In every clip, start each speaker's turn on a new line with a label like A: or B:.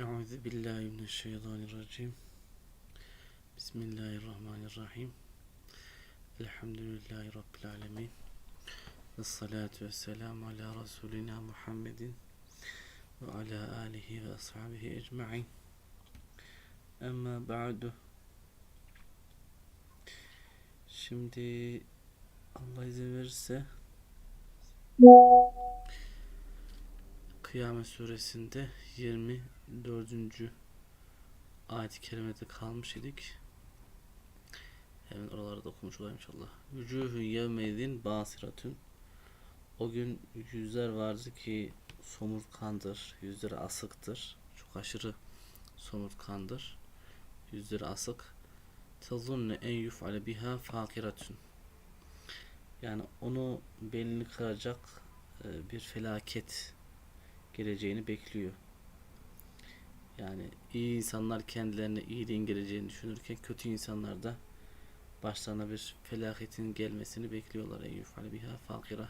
A: أعوذ بالله من الشيطان الرجيم. بسم الله الرحمن الرحيم. الحمد لله رب العالمين. والصلاة والسلام على رسولنا محمد وعلى آله وأصحابه أجمعين. أما بعد Şimdi Allah izin verirse Kıyamet suresinde 24. ayet-i kerimede kalmış idik. Hemen oraları da okumuş olayım inşallah. Vücuhun yevmeydin basiratun. O gün yüzler vardır ki somurtkandır, yüzleri asıktır. Çok aşırı somurtkandır. Yüzleri asık. Tazunne en yuf'ale biha fakiratun. Yani onu belini kıracak e, bir felaket geleceğini bekliyor. Yani iyi insanlar kendilerine iyiliğin geleceğini düşünürken kötü insanlar da başlarına bir felaketin gelmesini bekliyorlar. Yuf'ale biha fakira.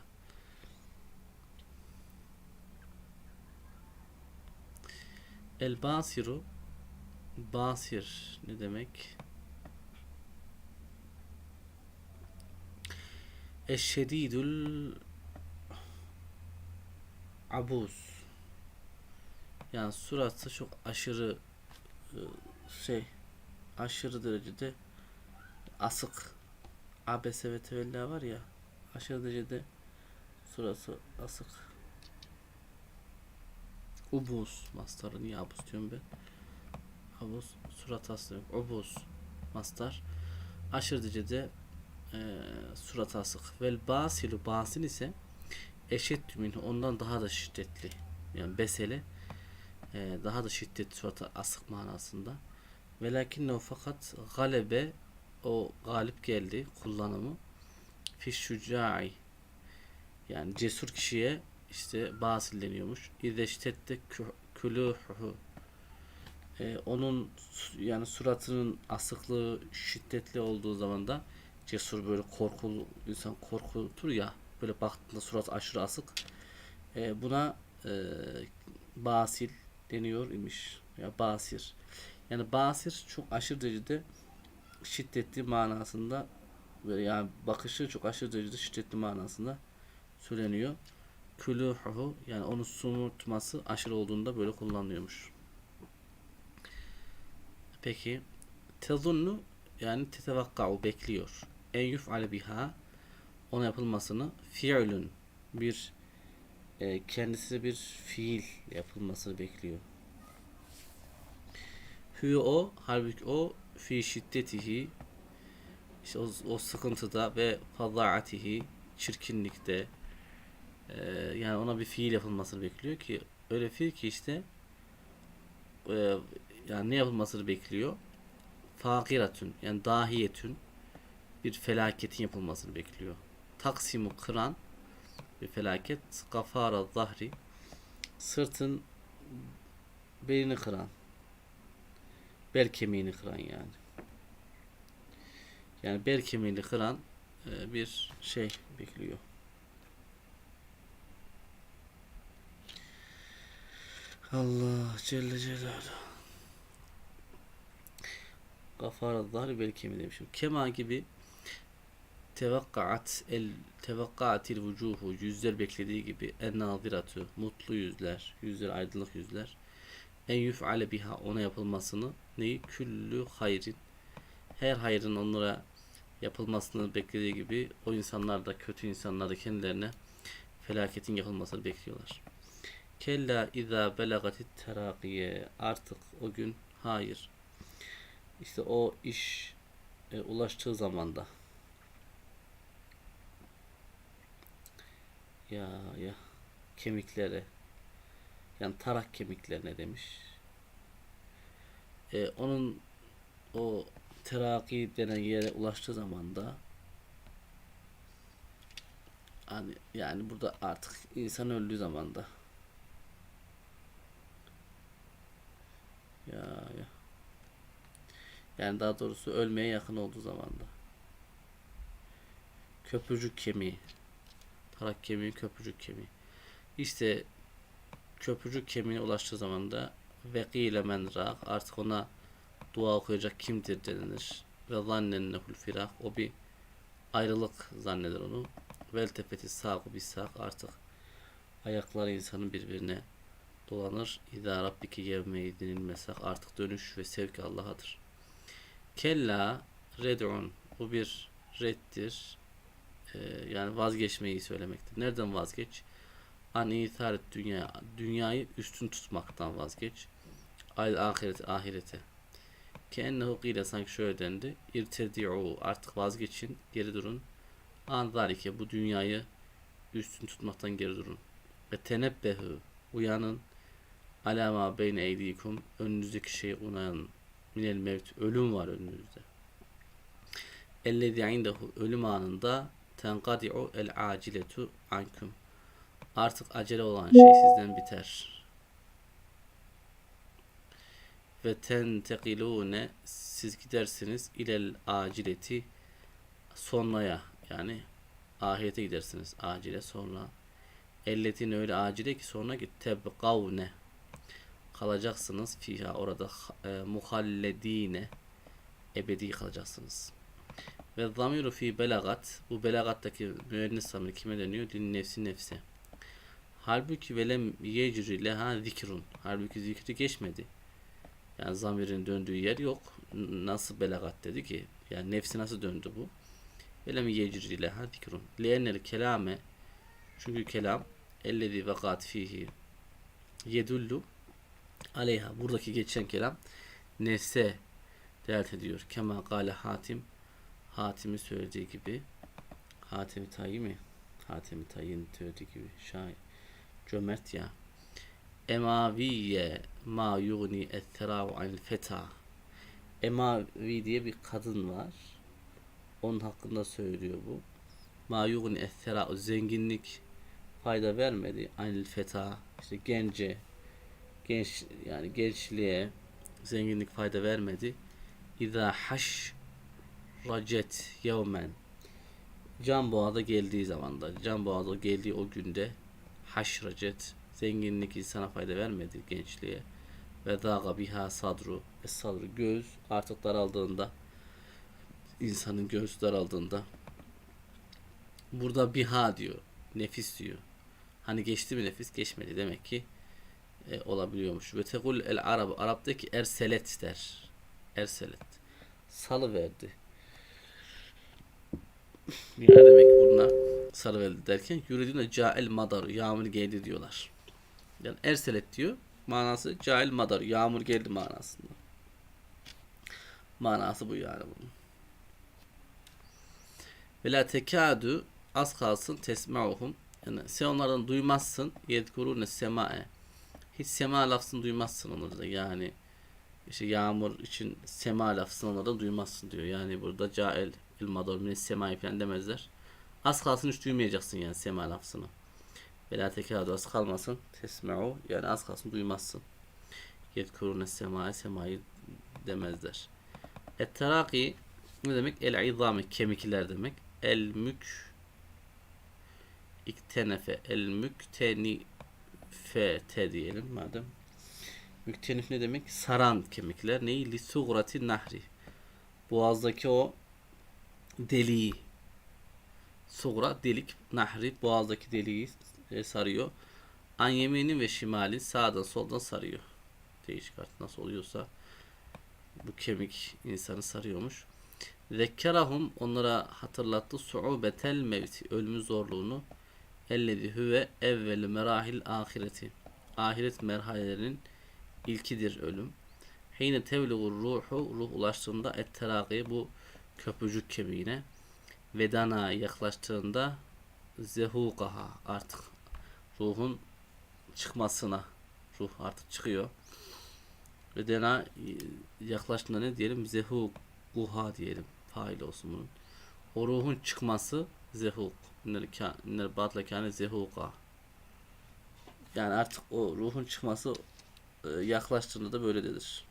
A: El basiru basir ne demek? Eşşedidül abuz yani suratı çok aşırı e, şey aşırı derecede asık. Abese ve tevella var ya aşırı derecede suratı asık. Ubuz mastarı niye abuz diyorum ben? Abuz surat asık ubuz mastar aşırı derecede e, surat asık. Vel basilu basin ise eşit minhu ondan daha da şiddetli. Yani besele e, daha da şiddetli suratı asık manasında. Velakinne fakat galebe o galip geldi kullanımı. Fi şuca'i. Yani cesur kişiye işte basil deniyormuş. İzeştette külühü. Ee, onun yani suratının asıklığı şiddetli olduğu zaman da cesur böyle korkulu insan korkutur ya böyle baktığında surat aşırı asık. Ee, buna e, basil deniyor imiş ya basir yani basir çok aşırı derecede şiddetli manasında böyle yani bakışı çok aşırı derecede şiddetli manasında söyleniyor. Külühuhu yani onun somurtması aşırı olduğunda böyle kullanılıyormuş. Peki tezunnu yani tetevakka'u bekliyor. En yuf'ale biha ona yapılmasını fiilün bir e, kendisi bir fiil yapılmasını bekliyor. Hü o halbuki o fi şiddetihi işte o, o sıkıntıda ve fadaatihi çirkinlikte e, yani ona bir fiil yapılmasını bekliyor ki öyle fiil ki işte e, yani ne yapılmasını bekliyor? Fakiratün yani dahiyetün bir felaketin yapılmasını bekliyor. Taksimu kıran bir felaket. Gafara zahri sırtın belini kıran bel kemiğini kıran yani. Yani bel kemiğini kıran e, bir şey bekliyor. Allah Celle Celaluhu. Gafara zahri bel kemiği demişim. Kema gibi tevakkaat el tevakkaatil vucuhu yüzler beklediği gibi en naziratu mutlu yüzler yüzler aydınlık yüzler en yuf'ale biha ona yapılmasını neyi küllü hayrin her hayrın onlara yapılmasını beklediği gibi o insanlar da kötü insanlar da kendilerine felaketin yapılmasını bekliyorlar. Kella izâ belagatit terakiye artık o gün hayır. İşte o iş e, ulaştığı zamanda ya ya. Kemiklere. Yani tarak kemiklerine demiş. E, onun o teraki denen yere ulaştığı zaman da hani yani burada artık insan öldüğü zaman da. Ya ya. Yani daha doğrusu ölmeye yakın olduğu zaman da. Köprücük kemiği tarak kemiği köprücük kemiği işte köprücük kemiğine ulaştığı zaman da vekile men rak artık ona dua okuyacak kimdir denilir. Ve zannennehul firak o bir ayrılık zanneder onu. Vel tefeti saku bir sak artık ayakları insanın birbirine dolanır. İza rabbike yevme denilmesak artık dönüş ve sevk Allah'adır. Kella red'un bu bir reddir. Ee, yani vazgeçmeyi söylemektir. Nereden vazgeç? An itharet dünya dünyayı üstün tutmaktan vazgeç. Ay ahirete ahirete. Ki ennehu sanki şöyle dendi. İrtedi'u artık vazgeçin, geri durun. An zalike bu dünyayı üstün tutmaktan geri durun. Ve tenebbehu uyanın. Alama beyne eydikum önünüzdeki şey uyanın. Minel mevt ölüm var önünüzde. Ellezî indehu ölüm anında tenkadi'u el aciletu ankum. Artık acele olan şey sizden biter. Ve tentekilune siz gidersiniz ilel acileti sonraya yani ahirete gidersiniz acile sonra elletin öyle acile ki sonra git tebkavne kalacaksınız fiha orada e, muhalledine ebedi kalacaksınız. Ve zamiru fi belagat bu belagattaki müennis zamiri kime deniyor? Din nefsi nefse. Halbuki velem yecri leha zikrun. Halbuki zikri geçmedi. Yani zamirin döndüğü yer yok. Nasıl belagat dedi ki? Yani nefsi nasıl döndü bu? Velem yecri leha zikrun. Lienel kelame çünkü kelam ellezi vakat fihi yedullu aleyha. Buradaki geçen kelam nefse delalet ediyor. Kema gale Hatim Hatim'i söylediği gibi Hatim-i Tayi mi? Hatim-i Tayi'nin söylediği gibi şair cömert ya Emaviye ma yugni ettera'u anil feta Emavi diye bir kadın var. Onun hakkında söylüyor bu. Ma yugni ettera'u zenginlik fayda vermedi anil feta işte gence genç yani gençliğe zenginlik fayda vermedi. İza haş racet yevmen Can Boğa'da geldiği zamanda, Can Boğa'da geldiği o günde haşracet, zenginlik insana fayda vermedi gençliğe. Ve daga biha sadru, es sadru göz artık daraldığında, insanın göğsü daraldığında, burada biha diyor, nefis diyor. Hani geçti mi nefis? Geçmedi. Demek ki e, olabiliyormuş. Ve tekul el Arab, Arap'taki erselet der. Erselet. Salı verdi. Ne demek bunlar? Sarıveldi derken yuridine cael madar yağmur geldi diyorlar. Yani erselet diyor. Manası cael madar yağmur geldi manasında. Manası bu yani bunun. Ve la tekadu az kalsın tesma'uhum yani sen onlardan duymazsın yedkurune semae hiç sema lafzını duymazsın onlarda yani işte yağmur için sema lafzını onlardan duymazsın diyor. Yani burada cael ilmador mine semai falan demezler. Az kalsın hiç duymayacaksın yani sema lafzını. Vela tekadu az kalmasın. Tesme'u yani az kalsın duymazsın. Yedkurune semai semayı demezler. Et-teraki ne demek? El-izami kemikler demek. El-mük iktenefe el-müktenife te diyelim madem. Müktenif ne demek? Saran kemikler. Neyi? Li sugrati nahri. Boğazdaki o deliği. Sugra delik, nahri boğazdaki deliği e, sarıyor. An yeminin ve şimalin sağdan soldan sarıyor. Değişik artık nasıl oluyorsa bu kemik insanı sarıyormuş. Zekkerahum onlara hatırlattı suubetel mevti ölümün zorluğunu ellezi huve evvel merahil ahireti ahiret merhalelerinin ilkidir ölüm. Hine tevlugur ruhu ruh ulaştığında et bu köprücük kemiğine vedana yaklaştığında zehukaha artık ruhun çıkmasına ruh artık çıkıyor. Vedana yaklaştığında ne diyelim? Zehukuha diyelim. Fail olsun bunun. O ruhun çıkması zehuk. İnner batla kâne zehuka. Yani artık o ruhun çıkması e, yaklaştığında da böyle dedir.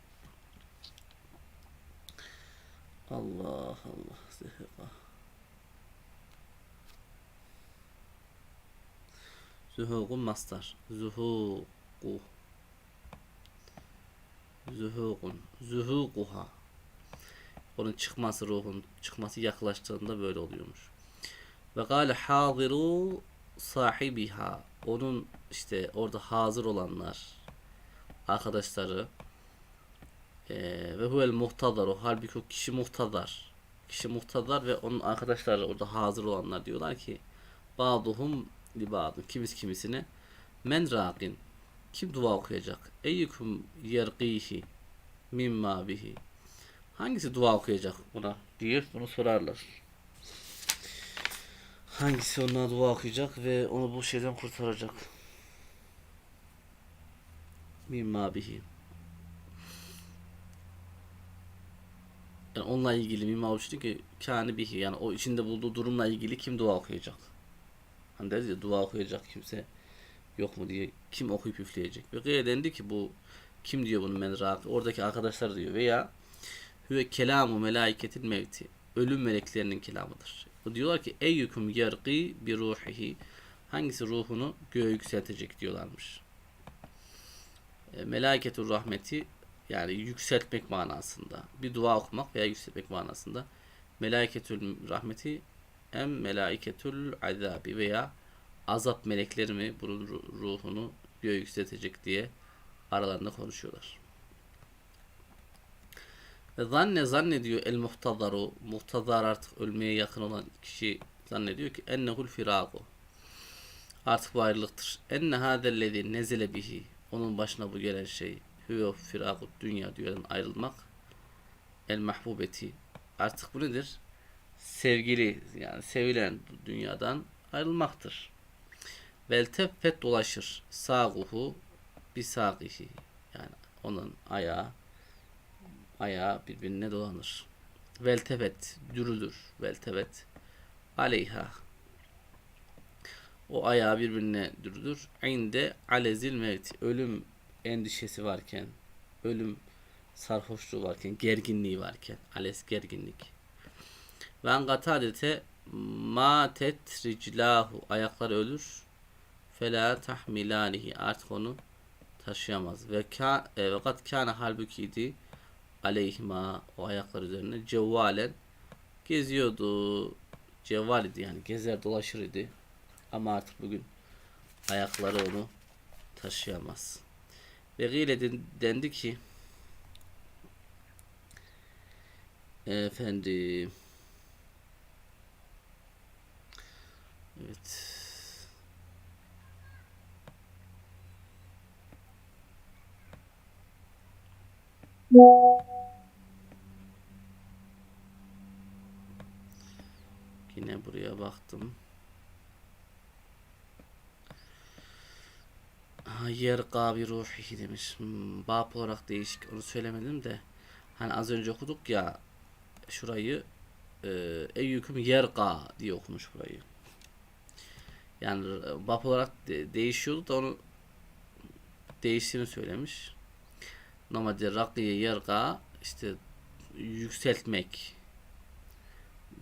A: Allah Allah zehuka. Zuhukun mastar. Zuhuk. zuhuku zuhukun zuhukuha onun çıkması ruhun çıkması yaklaştığında böyle oluyormuş. Ve gâle hâziru sahibiha onun işte orada hazır olanlar arkadaşları ve huvel muhtadaru halbuki o kişi muhtadar kişi muhtadar ve onun arkadaşları orada hazır olanlar diyorlar ki Ba'duhum li ba'dun. Kimiz kimisine men raqin. Kim dua okuyacak? Eyyukum yerqihi mimma bihi. Hangisi dua okuyacak buna diye bunu sorarlar. Hangisi ona dua okuyacak ve onu bu şeyden kurtaracak? Mimma bihi. Yani onunla ilgili mimma uçtu ki kâni bihi yani o içinde bulduğu durumla ilgili kim dua okuyacak? Hani dedi ya dua okuyacak kimse yok mu diye kim okuyup üfleyecek. Ve gayet dendi ki bu kim diyor bunu menrak oradaki arkadaşlar diyor veya hüve kelamu melaiketin mevti ölüm meleklerinin kelamıdır. O diyorlar ki eyyukum yerqi bi ruhihi hangisi ruhunu göğe yükseltecek diyorlarmış. E, melaiketur rahmeti yani yükseltmek manasında. Bir dua okumak veya yükseltmek manasında. Melaiketül rahmeti em melaiketül azabi veya azap melekleri mi bunun ru- ruhunu göğe yükseltecek diye aralarında konuşuyorlar. Ve zanne zannediyor el muhtadaru muhtadar artık ölmeye yakın olan kişi zannediyor ki ennehul firaku artık bu ayrılıktır. Enne hadellezi nezele bihi onun başına bu gelen şey hüve firakut dünya dünyadan ayrılmak el mahbubeti artık bu nedir? Sevgili yani sevilen dünyadan ayrılmaktır. Vel teffet dolaşır. Sağuhu bir sağihi. Yani onun ayağı ayağı birbirine dolanır. Vel tefet dürülür. Vel tefet aleyha o ayağı birbirine dürülür. İnde alezil mevti. Ölüm endişesi varken, ölüm sarhoşluğu varken, gerginliği varken, ales gerginlik. Ve an gatadete matet riclahu ayakları ölür. Fela tahmilanihi artık onu taşıyamaz. Ve ka e, ve kat kana halbuki idi aleyhima o ayaklar üzerine cevvalen geziyordu. Cevval idi yani gezer dolaşır idi. Ama artık bugün ayakları onu taşıyamaz. Ve den- dendi ki efendim evet yine buraya baktım. Yer gabi ruhihi demiş. Hmm, bab olarak değişik. Onu söylemedim de. Hani az önce okuduk ya şurayı e, eyyüküm yerqa diye okumuş burayı. Yani e, bab olarak de- değişiyordu da onu değiştiğini söylemiş. Normalde rakiye yerqa işte yükseltmek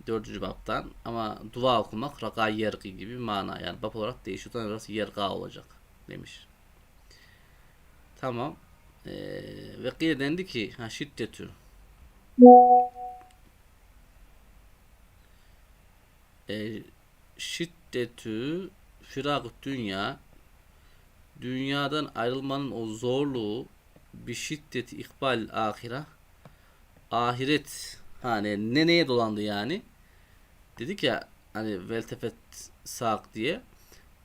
A: dördüncü babtan ama dua okumak raka yergi gibi mana yani bab olarak değişiyor. Yani burası yerga olacak demiş. Tamam. Ee, ve kıyle dendi ki ha şiddetü e, şiddetü firak dünya dünyadan ayrılmanın o zorluğu bir şiddeti ikbal ahire ahiret hani ne neye dolandı yani? Dedik ya hani veltefet sak diye.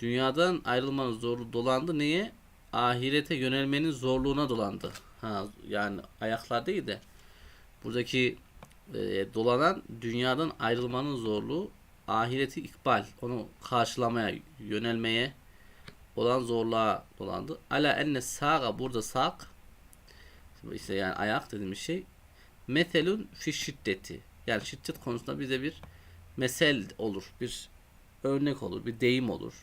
A: Dünyadan ayrılmanın zorluğu dolandı. Neye ahirete yönelmenin zorluğuna dolandı. Ha yani ayaklar değil de buradaki e, dolanan dünyadan ayrılmanın zorluğu ahireti ikbal onu karşılamaya yönelmeye olan zorluğa dolandı. Ala enne sağa burada sak işte yani ayak dediğimiz şey meselun fi şiddeti. Yani şiddet konusunda bize bir mesel olur bir örnek olur bir deyim olur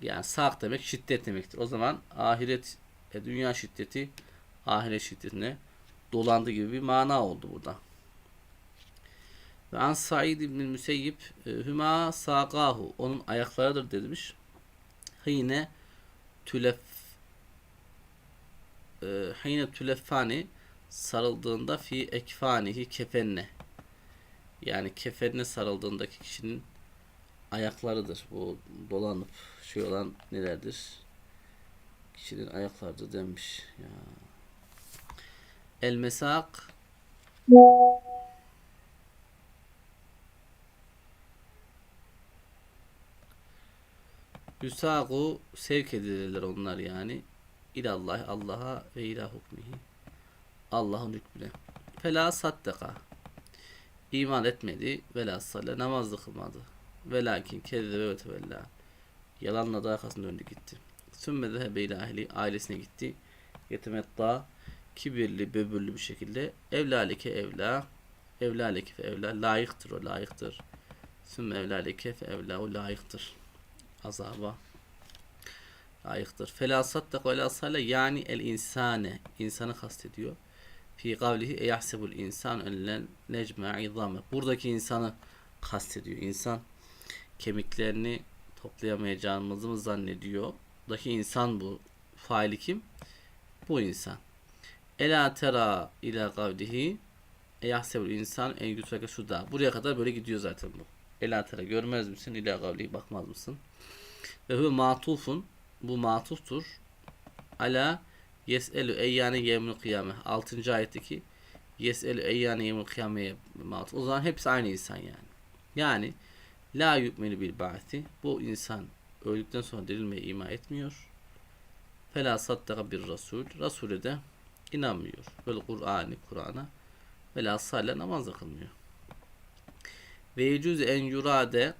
A: yani sak demek şiddet demektir o zaman ahiret e, dünya şiddeti ahiret şiddetine dolandı gibi bir mana oldu burada. Ve an Said İbn Müseyyip e, hüma saqahu onun ayaklarıdır demiş. Hine tülef e, hine tüleffani sarıldığında fi ekfanihi kefenine yani kefenine sarıldığındaki kişinin ayaklarıdır. Bu dolanıp şey olan nelerdir? Kişinin ayaklarıdır denmiş. Ya. El mesak Yusagu sevk edilirler onlar yani. İlallah Allah'a ve ila hukmihi. Allah'ın hükmüne. Fela saddaka. İman etmedi. Vela salle namaz da kılmadı. Velakin kezzebe ve tevella. Yalanla da arkasını döndü gitti. Sümme zehebe ila ehli. Ailesine gitti. Yetemetta. Kibirli, böbürlü bir şekilde. Evlalike evla. Evlalike fe evla. Layıktır o layıktır. Sümme evlalike fe evla. O layıktır azaba layıktır. Felasat da kolasale yani el insane insanı kastediyor. Fi kavlihi e yahsebul insan ellen necma izame. Buradaki insanı kastediyor. İnsan kemiklerini toplayamayacağımızı mı zannediyor? Buradaki insan bu. Faili kim? Bu insan. Ela tera ila kavlihi e yahsebul insan en yutrake suda. Buraya kadar böyle gidiyor zaten bu. Ela tera görmez misin? İla kavlihi bakmaz mısın? Ve huve matufun bu matuftur. Ala yes'elu eyyane yevmül kıyame. 6. ayetteki yes'elu eyyane yevmül kıyameye matuf. O zaman hepsi aynı insan yani. Yani la yu'minu bil ba'ti. Bu insan öldükten sonra dirilmeye ima etmiyor. Fela saddaka bir rasul. Rasule de inanmıyor. Böyle Kur'an'ı Kur'an'a ve la salle namaz da kılmıyor. Ve yecuzu en yurade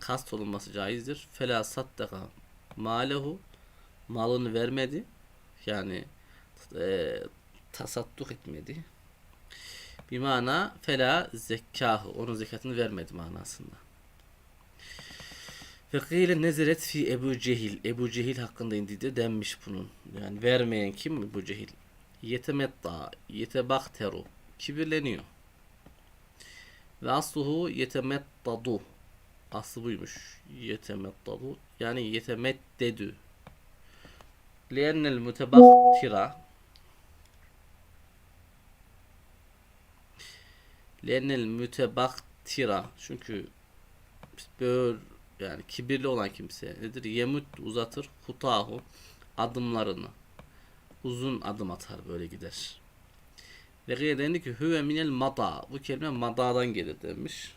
A: kast olunması caizdir. Fela saddaka malehu malını vermedi. Yani e, tasadduk etmedi. Bir mana fela zekkahu onun zekatını vermedi manasında. Ve kıyle nezeret fi Ebu Cehil. Ebu Cehil hakkında indiydi denmiş bunun. Yani vermeyen kim Ebu Cehil? Yetemetta, yetebakteru. Kibirleniyor. Ve asluhu yetemettadu. Aslı buymuş. Yetemettadu. Yani yetemeddedü. Liennel mutebaktira Liennel mütebaktira çünkü böyle yani kibirli olan kimse nedir? Yemut uzatır hutahu adımlarını uzun adım atar böyle gider. Ve gayre dendi ki huve minel mada bu kelime madadan gelir demiş.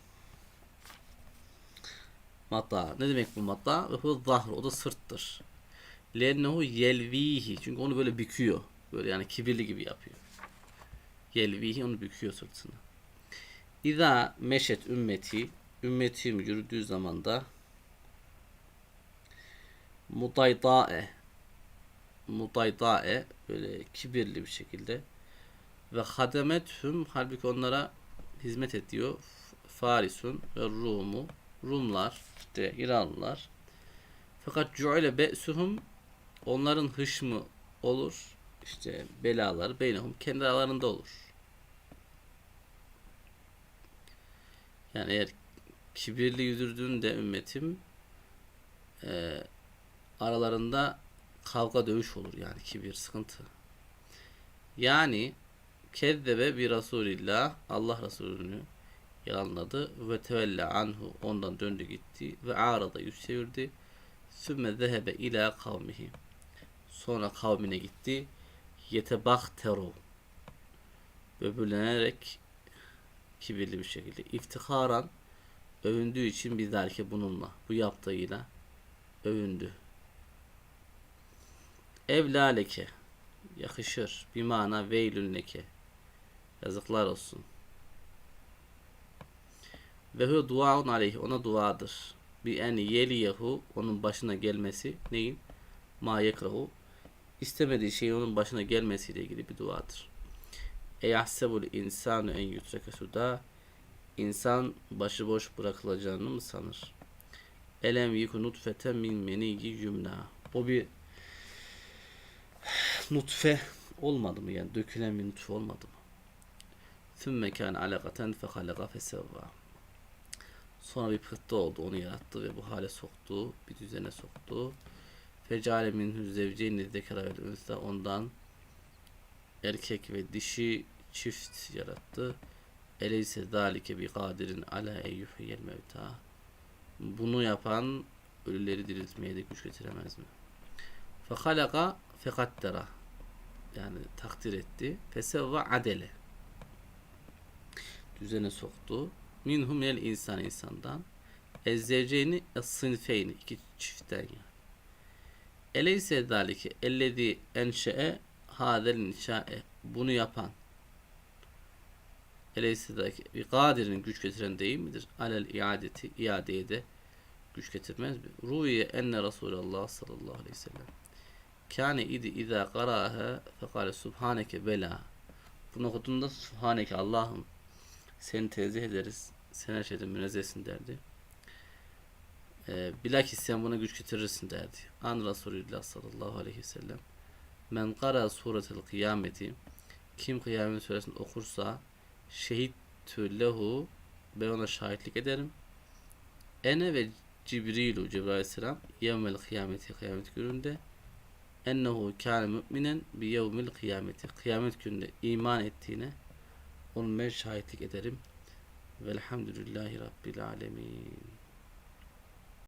A: Mata. Ne demek bu mata? Ve huve zahr. O da sırttır. Lennehu yelvihi. Çünkü onu böyle büküyor. Böyle yani kibirli gibi yapıyor. Yelvihi onu büküyor sırtını. İza meşet ümmeti ümmetim yürüdüğü zaman da mudaydae mudaydae böyle kibirli bir şekilde ve hademethüm halbuki onlara hizmet ediyor. Farisun ve Rumu Rumlar işte İranlılar. Fakat cu'ile be'suhum onların hışmı olur. İşte belalar beynehum kendi aralarında olur. Yani eğer kibirli yüzürdüğünde ümmetim e, aralarında kavga dövüş olur yani kibir sıkıntı. Yani kezzebe bir Resulillah Allah Resulünü yalanladı ve tevella anhu ondan döndü gitti ve arada yüz çevirdi. Sümme zehebe ila kavmihi. Sonra kavmine gitti. Yetebahteru böbürlenerek kibirli bir şekilde iftiharan övündüğü için bizlerke bununla bu yaptığıyla övündü evla leke yakışır. Bir mana veylün leke. Yazıklar olsun. Ve hu duaun aleyhi ona duadır. Bir en yeliyehu. Onun başına gelmesi. Neyin? Ma yekrahu. İstemediği şeyin onun başına gelmesiyle ilgili bir duadır. E yahsebul insanu en yutreke suda. İnsan başıboş bırakılacağını mı sanır? Elem yiku nutfeten min meniyyi yumna. O bir nutfe olmadı mı yani dökülen bir nutfe olmadı mı? Sümme kâne alakaten fehalaka fesevva. Sonra bir pıhtı oldu onu yarattı ve bu hale soktu bir düzene soktu. Fecale minhü zevceyni zekara vel unsa ondan erkek ve dişi çift yarattı. Eleyse zalike bi kadirin ala en yuhyiyel mevta. Bunu yapan ölüleri diriltmeye de güç getiremez mi? Fehalaka fekaddera. Yani takdir etti. Fesevva adele. Düzene soktu. Minhum el insan insandan. Ezzevceyni sınıfeyni. iki çiftten yani. Eleyse zalike ellezi enşe'e hadel inşa'e. Bunu yapan. Eleyse zalike bir kadirin güç getiren değil midir? Alel iadeti iadeye de güç getirmez mi? Ruviye enne Resulullah sallallahu aleyhi ve sellem kâne idi izâ qarâhe fekâle subhaneke bela bunu okuduğunda subhaneke Allah'ım seni tenzih ederiz sen her şeyden münezzehsin derdi. Ee, bilakis sen buna güç getirirsin derdi. An Resulullah sallallahu aleyhi ve sellem men kara suretel kıyameti kim kıyamet suresini okursa şehit lehu ben ona şahitlik ederim. Ene ve Cibrilu Cebrail aleyhisselam yevmel kıyameti kıyamet gününde ennehu kâne müminen bi yevmil kıyameti kıyamet gününde iman ettiğine ben şahitlik ederim. Velhamdülillahi rabbil alemin